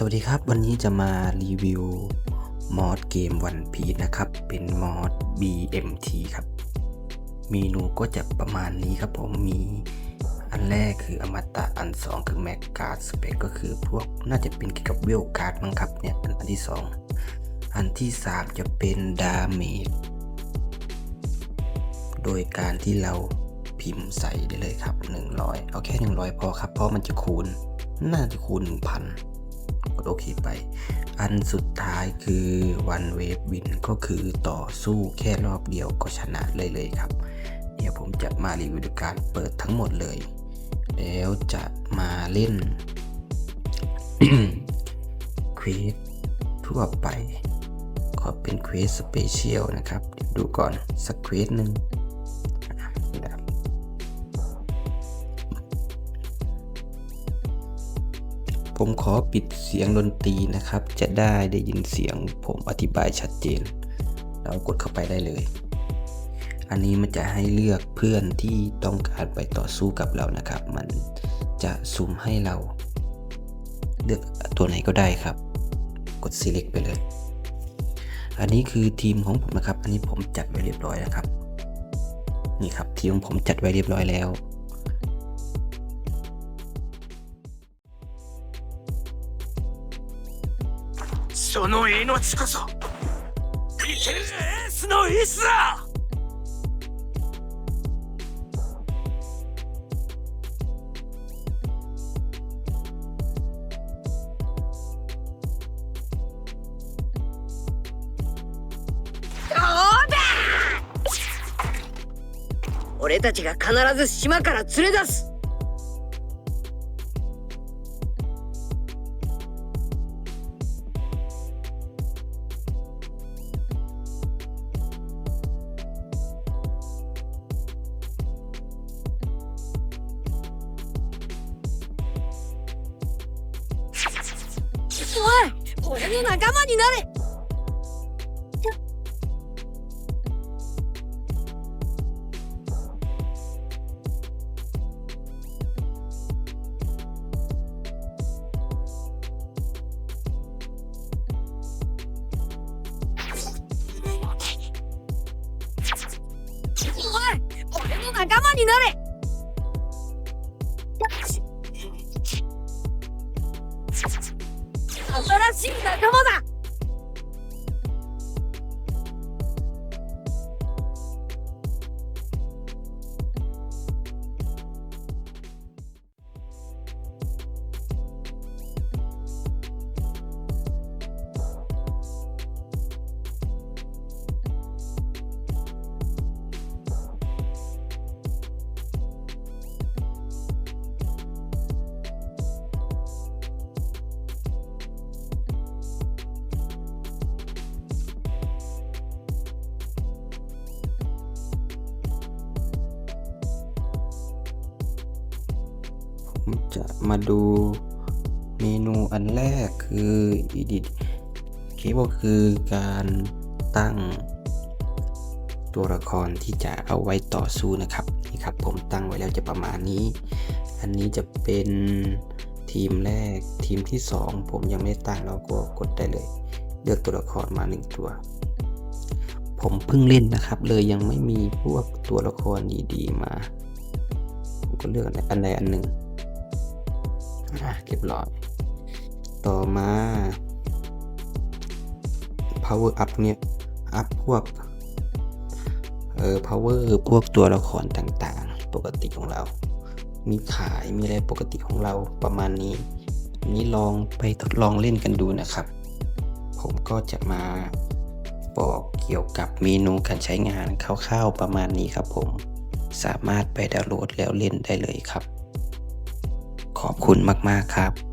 สวัสดีครับ วันนี้จะมารีวิวมอดเกมวันพีนะครับ เป็นมอด BMT ครับ เมนูก็จะประมาณนี้ครับผมมีอันแรกคืออมตะอัน 2 คือแม็กการ์ดสเปกก็คือพวกน่าจะเป็นเกี่ยวกับเวลการ์ดมั้งครับเนี่ยอันอันที่ 2 อันที่ 3 จะเป็นดาเมจโดยการที่เราพิมพ์ใส่ได้เลยครับ 100 เอาแค่ 100 พอครับ เพราะมันจะคูณ น่าจะคูณ 1,000 กดโอเคไป อันสุดท้ายคือ one wave win ก็คือต่อสู้แค่รอบเดียวก็ชนะเลยเลยครับ เดี๋ยวผมจะมารีวิวการเปิดทั้งหมดเลย แล้วจะมาเล่นเควสทั่วไป ขอเป็นเควสสเปเชียลนะครับเดี๋ยวดูก่อนสักเควสหนึ่ง ผมขอปิดเสียงดนตรีนะครับ จะได้ได้ยินเสียงผมอธิบายชัดเจน เรากดเข้าไปได้เลย อันนี้มันจะให้เลือกเพื่อนที่ต้องการไปต่อสู้กับเรานะครับ มันจะสุ่มให้เรา เลือกตัวไหนก็ได้ครับ กด select ไปเลย อันนี้คือทีมของผมนะครับ อันนี้ผมจัดไว้เรียบร้อยแล้วครับ นี่ครับทีมของผมจัดไว้เรียบร้อยแล้ว その命こそエースの意志だ！俺たちが必ず島から連れ出す！おい。俺の仲間になれ。おい。俺の仲間になれ。新しい仲間だ。 จะมาดูเมนูอันแรกคือ edit คลิปก็คือการตั้งตัวละครที่จะเอาไว้ต่อสู้นะครับนี่ครับผมตั้งไว้แล้วจะประมาณนี้ อันนี้จะเป็นทีมแรกทีมที่ 2 ผมยังไม่ตั้งเราก็กดได้เลย เลือกตัวละครมา 1 ตัว ผมเพิ่งเล่นนะครับ เลยยังไม่มีพวกตัวละครดีๆมา ผมก็เลือกอันใดอันหนึ่ง อะเรียบร้อย ต่อมา power up เนี่ย อัพพวก เอ่อ power พวกตัวละครต่างๆ ปกติของเรา มีขายมีอะไรปกติของเราประมาณนี้นนี้ลองไปทดลองเล่นกันดูนะครับ ผมก็จะมาบอกเกี่ยวกับเมนูการใช้งานคร่าวๆประมาณนี้ครับผม สามารถไปดาวน์โหลดแล้วเล่นได้เลยครับ ขอบคุณมาก ๆ ครับ